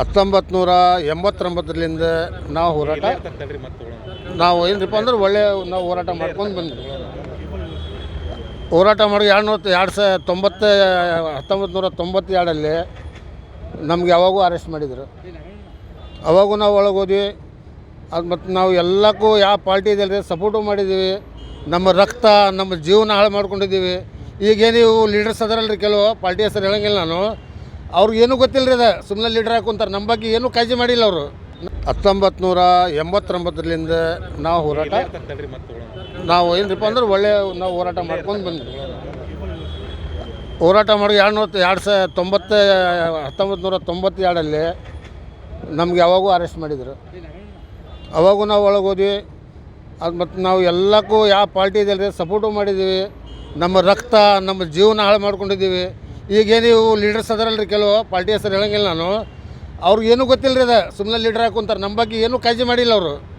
ಹತ್ತೊಂಬತ್ತು ನೂರ ಎಂಬತ್ತೊಂಬತ್ತರಿಂದ ನಾವು ಹೋರಾಟ ನಾವು ಏನಪ್ಪ ಅಂದ್ರೆ ಒಳ್ಳೆ ನಾವು ಹೋರಾಟ ಮಾಡ್ಕೊಂಡು ಬಂದ್ವಿ. ಹೋರಾಟ ಮಾಡಿ ಎರಡು ನೂರ ಎರಡು ಸಾವಿರ ತೊಂಬತ್ತ ಹತ್ತೊಂಬತ್ತು ನೂರ ತೊಂಬತ್ತೆರಡಲ್ಲಿ ನಮ್ಗೆ ಯಾವಾಗೂ ಅರೆಸ್ಟ್ ಮಾಡಿದರು. ಅವಾಗೂ ನಾವು ಒಳಗೆ ಹೋದ್ವಿ. ಅದು ಮತ್ತು ನಾವು ಎಲ್ಲಕ್ಕೂ ಯಾವ ಪಾರ್ಟಿ ಇದೆಲ್ಲ ಸಪೋರ್ಟು ಮಾಡಿದ್ದೀವಿ ನಮ್ಮ ರಕ್ತ, ನಮ್ಮ ಜೀವನ ಹಾಳು ಮಾಡ್ಕೊಂಡಿದ್ದೀವಿ ಈಗೇನು ಇವು ಲೀಡರ್ಸ್ ಅದರಲ್ರಿ ಕೆಲವು ಪಾರ್ಟಿ ಹೆಸರು ಹೇಳಂಗಿಲ್ಲ ನಾನು. ಅವ್ರಿಗೆ ಏನೂ ಗೊತ್ತಿಲ್ಲ ರೀ ಅದ ಸುಮ್ಮನೆ ಲೀಡರ್ ಹಾಕೊಂತಾರೆ. ನಮ್ಮ ಬಗ್ಗೆ ಏನೂ ಕಾಳಜಿ ಮಾಡಿಲ್ಲ ಅವರು. ಹತ್ತೊಂಬತ್ತು ನೂರ ಎಂಬತ್ತೊಂಬತ್ತರಿಂದ ನಾವು ಹೋರಾಟ ನಾವು ಏನಪ್ಪ ಅಂದ್ರೆ ಒಳ್ಳೆ ನಾವು ಹೋರಾಟ ಮಾಡ್ಕೊಂಡು ಬಂದ್ವಿ. ಹೋರಾಟ ಮಾಡಿ ಎರಡು ನೂರ ಎರಡು ಸಾವಿರ ತೊಂಬತ್ತ ಹತ್ತೊಂಬತ್ತು ನೂರ ತೊಂಬತ್ತೆರಡಲ್ಲಿ ನಮ್ಗೆ ಯಾವಾಗೂ ಅರೆಸ್ಟ್ ಮಾಡಿದರು. ಅವಾಗೂ ನಾವು ಒಳಗೆ ಹೋದ್ವಿ. ಅದು ಮತ್ತು ನಾವು ಎಲ್ಲಕ್ಕೂ ಯಾವ ಪಾರ್ಟಿ ಇದೆಲ್ಲ ಸಪೋರ್ಟು ಮಾಡಿದ್ದೀವಿ ನಮ್ಮ ರಕ್ತ, ನಮ್ಮ ಜೀವನ ಹಾಳು ಮಾಡ್ಕೊಂಡಿದ್ದೀವಿ ಈಗೇನು ಇವು ಲೀಡರ್ಸ್ ಅದರಲ್ರಿ ಕೆಲವು, ಪಾರ್ಟಿ ಹೆಸರು ಹೇಳಂಗಿಲ್ಲ ನಾನು. ಅವ್ರಿಗೆ ಏನೂ ಗೊತ್ತಿಲ್ಲ ರೀ ಅದು. ಸುಮ್ಮನೆ ಲೀಡರ್ ಹಾಕೊಂತಾರೆ. ನಮ್ಮ ಬಗ್ಗೆ ಏನೂ ಕಾಳಜಿ ಮಾಡಿಲ್ಲ ಅವರು.